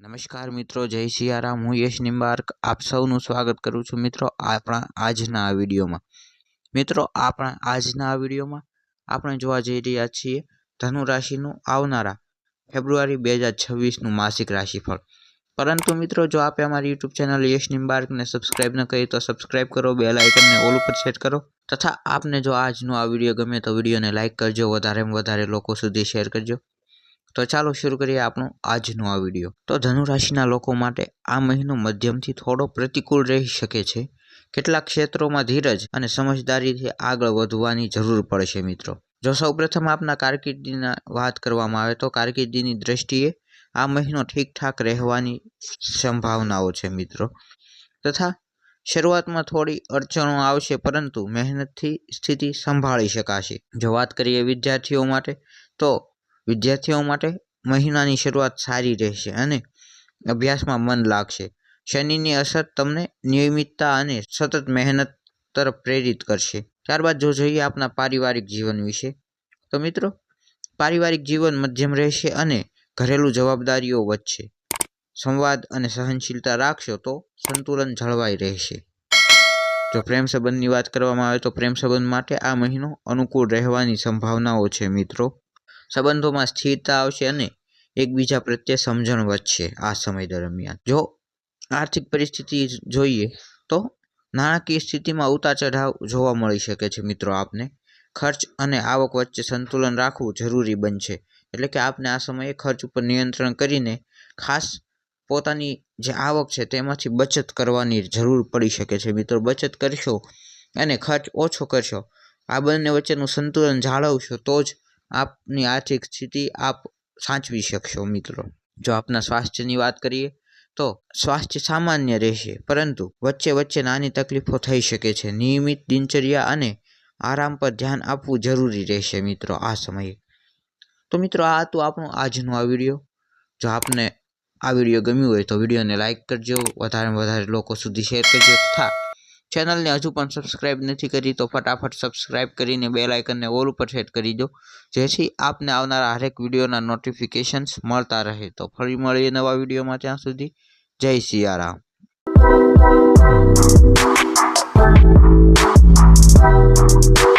નમસ્કાર મિત્રો, જય સિયારામ. હું યશ નિંબાર્ક. આપ સૌનું સ્વાગત કરું છું મિત્રો આપણા આજના આ વિડીયોમાં. મિત્રો, આપણા આજના આ વિડીયોમાં આપણે જોવા જઈ રહ્યા છીએ ધનુ રાશિનું આવનારા ફેબ્રુઆરી બે હજાર છવ્વીસનું માસિક રાશિફળ. પરંતુ મિત્રો, જો આપે અમારી યુટ્યુબ ચેનલ યશ નિંબાર્કને સબસ્ક્રાઇબ ન કરી તો સબસ્ક્રાઇબ કરો બે આઇકનને ઓલ ઉપર સેટ કરો તથા આપને જો આજનો આ વીડિયો ગમે તો વિડીયોને લાઇક કરજો, વધારેમાં વધારે લોકો સુધી શેર કરજો. તો ચાલો શરૂ કરીએ આપણો આજનો આ વીડિયો. તો ધનુ રાશિના લોકો માટે આ મહિનો મધ્યમથી થોડો પ્રતિકૂળ રહી શકે છે. કેટલાક ક્ષેત્રોમાં ધીરજ અને સમજદારીથી આગળ વધવાની જરૂર પડશે મિત્રો. જો સૌપ્રથમ આપના કારકિર્દીના વાત કરવામાં આવે તો કારકિર્દીની દ્રષ્ટિએ આ મહિનો ઠીકઠાક રહેવાની સંભાવનાઓ છે મિત્રો. તથા શરૂઆતમાં થોડી અડચણો આવશે પરંતુ મહેનતથી સ્થિતિ સંભાળી શકાશે. જો વાત કરીએ વિદ્યાર્થીઓ માટે તો વિદ્યાર્થીઓ માટે મહિનાની શરૂઆત સારી રહેશે અને અભ્યાસમાં મન લાગશે. શનિની અસર તમને નિયમિતતા અને સતત મહેનત તરફ પ્રેરિત કરશે. ત્યારબાદ જો જોઈએ આપના પારિવારિક જીવન વિશે, તો મિત્રો, પારિવારિક જીવન મધ્યમ રહેશે અને ઘરેલું જવાબદારીઓ વધશે. સંવાદ અને સહનશીલતા રાખશો તો સંતુલન જળવાઈ રહેશે. જો પ્રેમ સંબંધની વાત કરવામાં આવે તો પ્રેમ સંબંધ માટે આ મહિનો અનુકૂળ રહેવાની સંભાવનાઓ છે, મિત્રો. સંબંધોમાં સ્થિરતા આવશે અને એકબીજા પ્રત્યે સમજણ વધશે આ સમય દરમિયાન. જો આર્થિક પરિસ્થિતિ જોઈએ તો નાણાકીય સ્થિતિમાં ઉતાર ચઢાવ જોવા મળી શકે છે. મિત્રો, આપને ખર્ચ અને આવક વચ્ચે સંતુલન રાખવું જરૂરી બનશે. એટલે કે આપને આ સમયે ખર્ચ ઉપર નિયંત્રણ કરીને ખાસ પોતાની જે આવક છે તેમાંથી બચત કરવાની જરૂર પડી શકે છે. મિત્રો, બચત કરશો અને ખર્ચ ઓછો કરશો, આ બંને વચ્ચેનું સંતુલન જાળવશો તો જ આપની આર્થિક સ્થિતિ આપ સાચવી શકશો, મિત્રો. જો આપના સ્વાસ્થ્યની વાત કરીએ, તો સ્વાસ્થ્ય સામાન્ય રહેશે, પરંતુ વચ્ચે વચ્ચે નાની તકલીફો થઈ શકે છે. નિયમિત દિનચર્યા અને આરામ પર ધ્યાન આપવું જરૂરી રહેશે, મિત્રો, આ સમયે. તો મિત્રો, આ હતું આપણું આજનો આ વીડિયો. જો આપને આ વીડિયો ગમ્યું હોય તો વિડીયોને લાઇક કરજો વધારે વધારે લોકો સુધી શેર કરજો, તથા ચેનલને હજુ પણ સબસ્ક્રાઇબ નથી કરી તો ફટાફટ સબસ્ક્રાઇબ કરીને બેલ આઇકનને ઓલ ઉપર સેટ કરી દો. જેથી આપને આવનારા હરેક વિડીયોના નોટિફિકેશન્સ મળતા રહે. તો ફરી મળીએ નવા વિડીયોમાં ત્યાં સુધી. જય સિયારામ. Thank you.